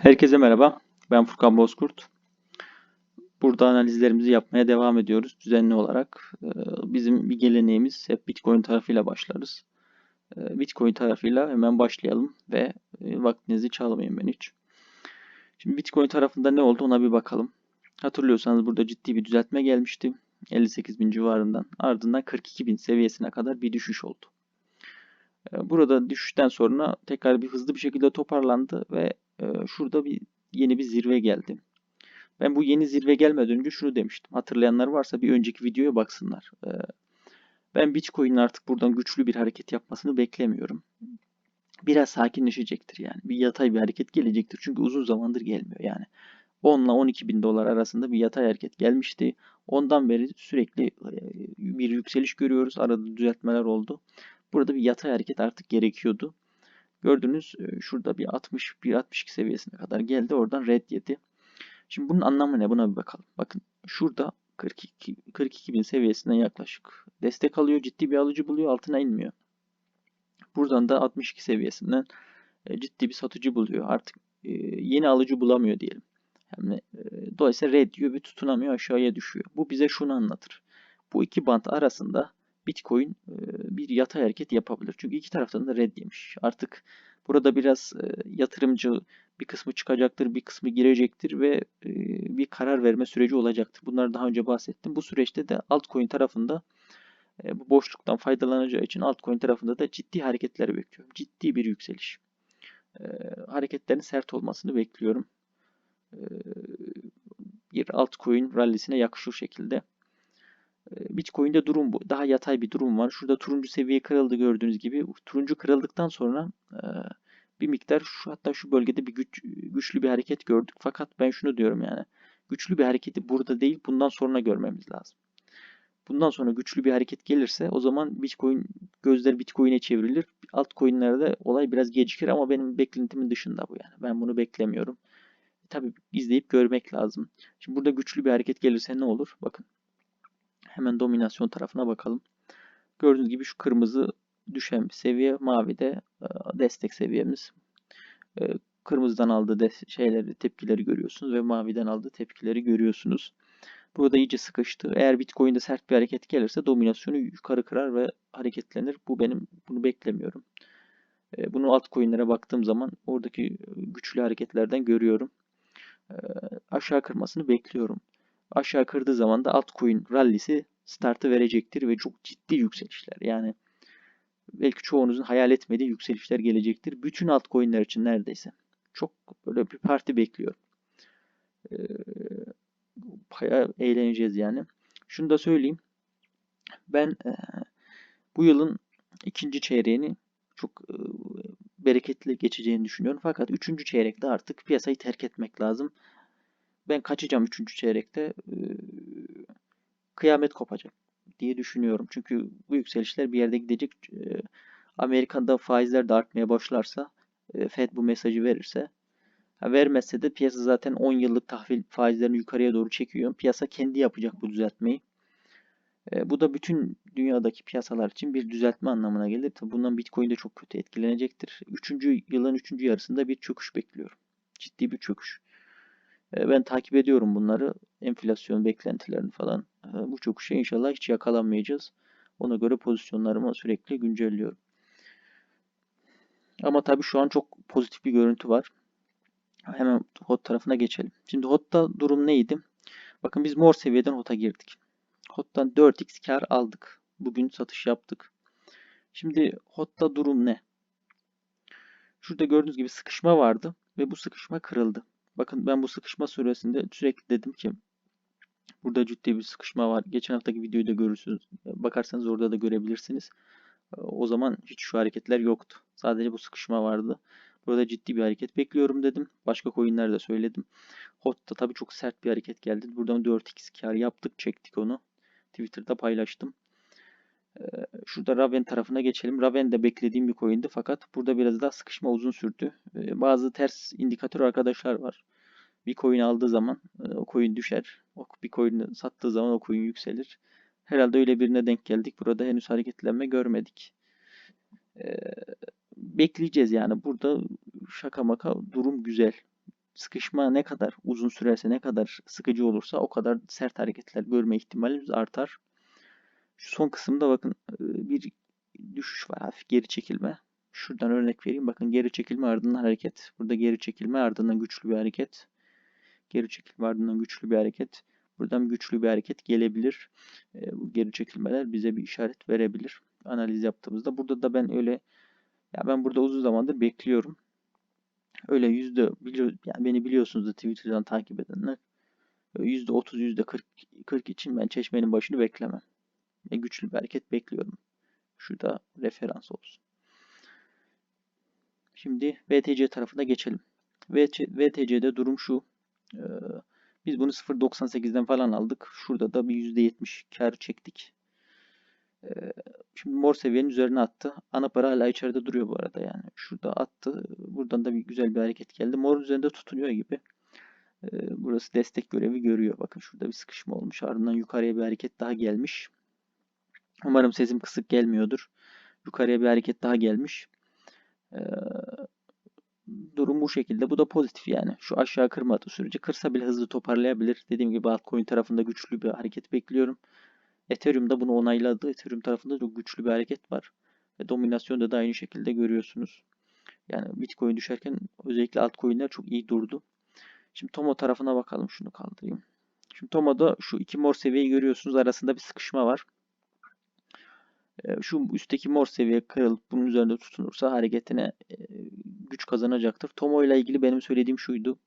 Herkese merhaba. Ben Furkan Bozkurt. Burada analizlerimizi yapmaya devam ediyoruz düzenli olarak. Ee, Bizim bir geleneğimiz hep Bitcoin tarafıyla başlarız. Ee, Bitcoin tarafıyla hemen başlayalım ve e, vaktinizi çalmayın ben hiç. Şimdi Bitcoin tarafında ne oldu ona bir bakalım. Hatırlıyorsanız burada ciddi bir düzeltme gelmişti. 58 bin civarından. Ardından 42 bin seviyesine kadar bir düşüş oldu. Ee, Burada düşüşten sonra tekrar bir hızlı bir şekilde toparlandı ve şurada bir yeni bir zirve geldi. Ben bu yeni zirve gelmeden önce şunu demiştim. Hatırlayanlar varsa bir önceki videoya baksınlar. Ee, Ben Bitcoin'in artık buradan güçlü bir hareket yapmasını beklemiyorum. Biraz sakinleşecektir yani. Bir yatay bir hareket gelecektir. Çünkü uzun zamandır gelmiyor yani. 10 ile 12 bin dolar arasında bir yatay hareket gelmişti. Ondan beri sürekli e, bir yükseliş görüyoruz. Arada düzeltmeler oldu. Burada bir yatay hareket artık gerekiyordu. Gördünüz e, şurada bir 60, bir 62 seviyesine kadar geldi. Oradan red yedi. Şimdi bunun anlamı ne? Buna bir bakalım. Bakın şurada 42, 42 bin seviyesinden yaklaşık destek alıyor. Ciddi bir alıcı buluyor. Altına inmiyor. Buradan da 62 seviyesinden e, ciddi bir satıcı buluyor. Artık e, yeni alıcı bulamıyor diyelim. Yani dolayısıyla red diyor bir tutunamıyor aşağıya düşüyor. Bu bize şunu anlatır. Bu iki bant arasında Bitcoin bir yatay hareket yapabilir. Çünkü iki taraftan da red yemiş. Artık burada biraz yatırımcı bir kısmı çıkacaktır, bir kısmı girecektir ve bir karar verme süreci olacaktır. Bunları daha önce bahsettim. Bu süreçte de altcoin tarafında bu boşluktan faydalanacağı için altcoin tarafında da ciddi hareketler bekliyorum. Ciddi bir yükseliş. Hareketlerin sert olmasını bekliyorum. Bir altcoin rallisine yakışır şekilde. Bitcoin'de durum bu. Daha yatay bir durum var. Şurada turuncu seviye kırıldı gördüğünüz gibi. Turuncu kırıldıktan sonra bir miktar şu hatta şu bölgede bir güç, güçlü bir hareket gördük. Fakat ben şunu diyorum yani. Güçlü bir hareketi burada değil bundan sonra görmemiz lazım. Bundan sonra güçlü bir hareket gelirse o zaman Bitcoin gözler Bitcoin'e çevrilir. Altcoin'lerde olay biraz gecikir ama benim beklentimin dışında bu yani. Ben bunu beklemiyorum. Tabii izleyip görmek lazım. Şimdi burada güçlü bir hareket gelirse ne olur? Bakın. Hemen dominasyon tarafına bakalım. Gördüğünüz gibi şu kırmızı düşen seviye. Mavi de e, destek seviyemiz. E, Kırmızıdan aldığı şeyleri, tepkileri görüyorsunuz ve maviden aldığı tepkileri görüyorsunuz. Burada iyice sıkıştı. Eğer Bitcoin'de sert bir hareket gelirse dominasyonu yukarı kırar ve hareketlenir. Bu benim bunu beklemiyorum. E, bunu altcoin'lere baktığım zaman oradaki güçlü hareketlerden görüyorum. Aşağı kırmasını bekliyorum. Aşağı kırdığı zaman da altcoin rallisi startı verecektir ve çok ciddi yükselişler. Yani belki çoğunuzun hayal etmediği yükselişler gelecektir. Bütün altcoin'ler için neredeyse. Çok böyle bir parti bekliyorum. Ee, bayağı eğleneceğiz yani. Şunu da söyleyeyim. Ben e, bu yılın ikinci çeyreğini çok e, bereketli geçeceğini düşünüyorum. Fakat üçüncü çeyrekte artık piyasayı terk etmek lazım. Ben kaçacağım üçüncü çeyrekte. E, kıyamet kopacak diye düşünüyorum. Çünkü bu yükselişler bir yerde gidecek. E, Amerika'da faizler de artmaya başlarsa, e, Fed bu mesajı verirse, ha, vermezse de piyasa zaten 10 yıllık tahvil faizlerini yukarıya doğru çekiyor. Piyasa kendi yapacak bu düzeltmeyi. E, bu da bütün dünyadaki piyasalar için bir düzeltme anlamına gelir. Tabii bundan Bitcoin de çok kötü etkilenecektir. Üçüncü yılın üçüncü yarısında bir çöküş bekliyorum. Ciddi bir çöküş. Ben takip ediyorum bunları. Enflasyon beklentilerini falan. Bu çöküşe inşallah hiç yakalanmayacağız. Ona göre pozisyonlarımı sürekli güncelliyorum. Ama tabii şu an çok pozitif bir görüntü var. Hemen HOT tarafına geçelim. Şimdi HOT'ta durum neydi? Bakın biz mor seviyeden HOT'a girdik. HOT'tan 4x kar aldık. Bugün satış yaptık. Şimdi HOT'ta durum ne? Şurada gördüğünüz gibi sıkışma vardı ve bu sıkışma kırıldı. Bakın ben bu sıkışma süresinde sürekli dedim ki burada ciddi bir sıkışma var. Geçen haftaki videoyu da görürsünüz. Bakarsanız orada da görebilirsiniz. O zaman hiç şu hareketler yoktu. Sadece bu sıkışma vardı. Burada ciddi bir hareket bekliyorum dedim. Başka coinlerde söyledim. HOT'ta tabii çok sert bir hareket geldi. Buradan 4x kar yaptık, çektik onu. Twitter'da paylaştım. Şurada Raven tarafına geçelim. Raven de beklediğim bir coin'di fakat burada biraz daha sıkışma uzun sürdü. Bazı ters indikatör arkadaşlar var. Bir coin aldığı zaman o coin düşer. Bir coin sattığı zaman o coin yükselir. Herhalde öyle birine denk geldik. Burada henüz hareketlenme görmedik. Bekleyeceğiz yani. Burada şaka maka durum güzel. sıkışma ne kadar uzun sürerse, ne kadar sıkıcı olursa o kadar sert hareketler görme ihtimalimiz artar. Son kısımda bakın bir düşüş var. Hafif geri çekilme. Şuradan örnek vereyim. Bakın geri çekilme ardından hareket. Burada geri çekilme ardından güçlü bir hareket. Geri çekilme ardından güçlü bir hareket. Buradan güçlü bir hareket gelebilir. Bu geri çekilmeler bize bir işaret verebilir. Analiz yaptığımızda. Burada da ben öyle ya ben burada uzun zamandır bekliyorum. Öyle yüzde yani beni biliyorsunuz da Twitter'dan takip edenler. Yüzde 30 yüzde 40 40 için ben çeşmenin başını beklemem. Güçlü bir hareket bekliyorum. Şurada referans olsun. Şimdi VTC tarafına geçelim. VTC'de durum şu. Ee, biz bunu 0.98'den falan aldık. Şurada da bir %70 kar çektik. Ee, şimdi mor seviyenin üzerine attı. Ana para hala içeride duruyor bu arada yani. Şurada attı. Buradan da bir güzel bir hareket geldi. Mor üzerinde tutunuyor gibi. Ee, burası destek görevi görüyor. Bakın şurada bir sıkışma olmuş. Ardından yukarıya bir hareket daha gelmiş. Umarım sesim kısık gelmiyordur. Yukarıya bir hareket daha gelmiş. Ee, durum bu şekilde. Bu da pozitif yani. Şu aşağı kırmadığı sürece kırsa bile hızlı toparlayabilir. Dediğim gibi altcoin tarafında güçlü bir hareket bekliyorum. Ethereum da bunu onayladı. Ethereum tarafında çok güçlü bir hareket var. Ve dominasyonda da aynı şekilde görüyorsunuz. Yani Bitcoin düşerken özellikle altcoin'ler çok iyi durdu. Şimdi Tomo tarafına bakalım. Şunu kaldırayım. Şimdi Tomo'da şu iki mor seviyeyi görüyorsunuz. Arasında bir sıkışma var. Şu üstteki mor seviye kırılıp bunun üzerinde tutunursa hareketine güç kazanacaktır. Tomo ile ilgili benim söylediğim şuydu.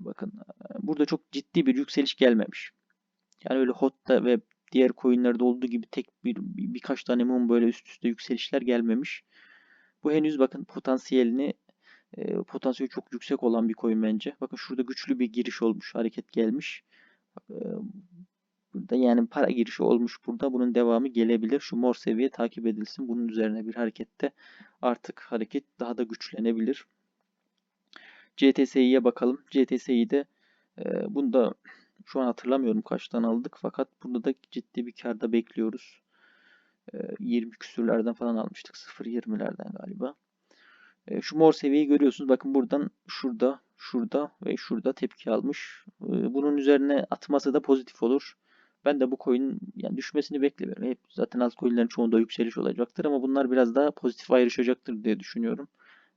Bakın burada çok ciddi bir yükseliş gelmemiş. Yani öyle HOT'ta ve diğer coinlerde olduğu gibi tek bir, bir birkaç tane mum böyle üst üste yükselişler gelmemiş. Bu henüz bakın potansiyelini potansiyeli çok yüksek olan bir coin bence. Bakın şurada güçlü bir giriş olmuş, hareket gelmiş. Burada yani para girişi olmuş burada. Bunun devamı gelebilir. Şu mor seviye takip edilsin. Bunun üzerine bir harekette artık hareket daha da güçlenebilir. CTSI'ye bakalım. CTSI'de e, bunda şu an hatırlamıyorum kaçtan aldık fakat burada da ciddi bir karda bekliyoruz. E, 20 küsürlerden falan almıştık. 0.20'lerden galiba. E, şu mor seviyeyi görüyorsunuz. Bakın buradan şurada, şurada ve şurada tepki almış. E, bunun üzerine atması da pozitif olur. Ben de bu coin'in yani düşmesini beklemiyorum. Hep zaten altcoin'lerin çoğunda yükseliş olacaktır ama bunlar biraz daha pozitif ayrışacaktır diye düşünüyorum.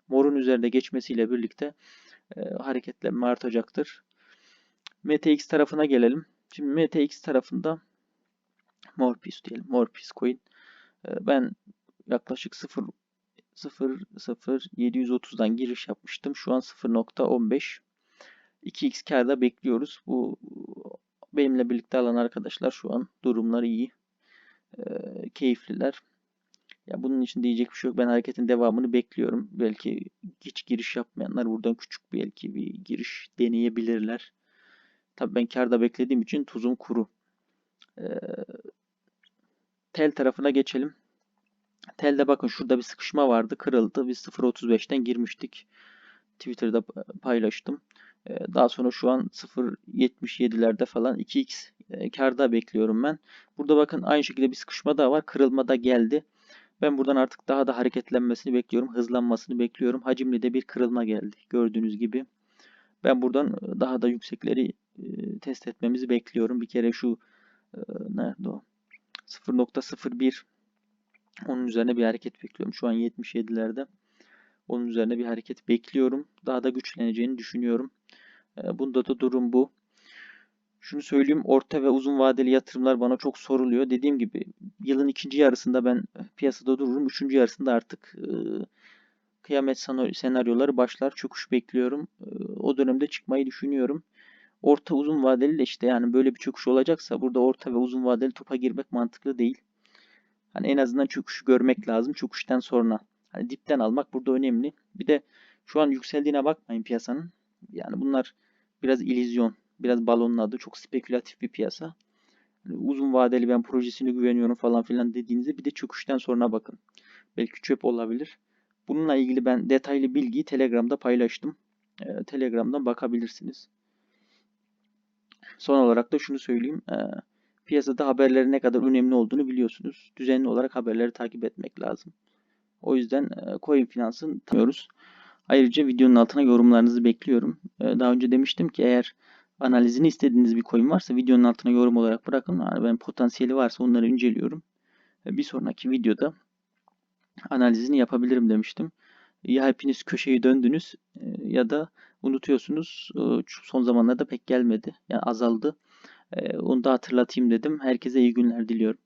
Morun üzerinde geçmesiyle birlikte e, hareketlenme artacaktır. MTX tarafına gelelim. Şimdi MTX tarafında Morpheus diyelim. Morpheus coin. E, ben yaklaşık 0 0 0 730'dan giriş yapmıştım. Şu an 0.15 2x karda bekliyoruz. Bu benimle birlikte alan arkadaşlar şu an durumları iyi. E, keyifliler. Ya bunun için diyecek bir şey yok. Ben hareketin devamını bekliyorum. Belki hiç giriş yapmayanlar buradan küçük belki bir giriş deneyebilirler. Tabii ben karda beklediğim için tuzum kuru. Ee, tel tarafına geçelim. Telde bakın şurada bir sıkışma vardı. Kırıldı. Biz 0.35'ten girmiştik. Twitter'da paylaştım. Ee, daha sonra şu an 0.77'lerde falan 2x e, karda bekliyorum ben. Burada bakın aynı şekilde bir sıkışma daha var. Kırılma da geldi. Ben buradan artık daha da hareketlenmesini bekliyorum. Hızlanmasını bekliyorum. Hacimli de bir kırılma geldi. Gördüğünüz gibi. Ben buradan e, daha da yüksekleri e, test etmemizi bekliyorum. Bir kere şu nerede o? 0.01 onun üzerine bir hareket bekliyorum. Şu an 77'lerde. Onun üzerine bir hareket bekliyorum. Daha da güçleneceğini düşünüyorum. Bunda da durum bu. Şunu söyleyeyim, orta ve uzun vadeli yatırımlar bana çok soruluyor. Dediğim gibi yılın ikinci yarısında ben piyasada dururum. Üçüncü yarısında artık e, kıyamet senaryoları başlar. Çöküş bekliyorum. E, o dönemde çıkmayı düşünüyorum. Orta uzun vadeli de işte yani böyle bir çöküş olacaksa burada orta ve uzun vadeli topa girmek mantıklı değil. Hani en azından çöküşü görmek lazım. Çöküşten sonra. Hani dipten almak burada önemli. Bir de şu an yükseldiğine bakmayın piyasanın. Yani bunlar biraz illüzyon, biraz balonun adı. Çok spekülatif bir piyasa. Yani uzun vadeli ben projesine güveniyorum falan filan dediğinizde bir de çöküşten sonra bakın. Belki çöp olabilir. Bununla ilgili ben detaylı bilgiyi Telegram'da paylaştım. Ee, Telegram'dan bakabilirsiniz. Son olarak da şunu söyleyeyim. Ee, piyasada haberlerin ne kadar önemli olduğunu biliyorsunuz. Düzenli olarak haberleri takip etmek lazım. O yüzden e, coin finansın tanıyoruz. Ayrıca videonun altına yorumlarınızı bekliyorum. Ee, Daha önce demiştim ki eğer analizini istediğiniz bir coin varsa videonun altına yorum olarak bırakın. Ben potansiyeli varsa onları inceliyorum. Ee, Bir sonraki videoda analizini yapabilirim demiştim. Ya hepiniz köşeyi döndünüz e, ya da unutuyorsunuz. Ee, Son zamanlarda pek gelmedi. Yani azaldı. Onu da hatırlatayım dedim. Herkese iyi günler diliyorum.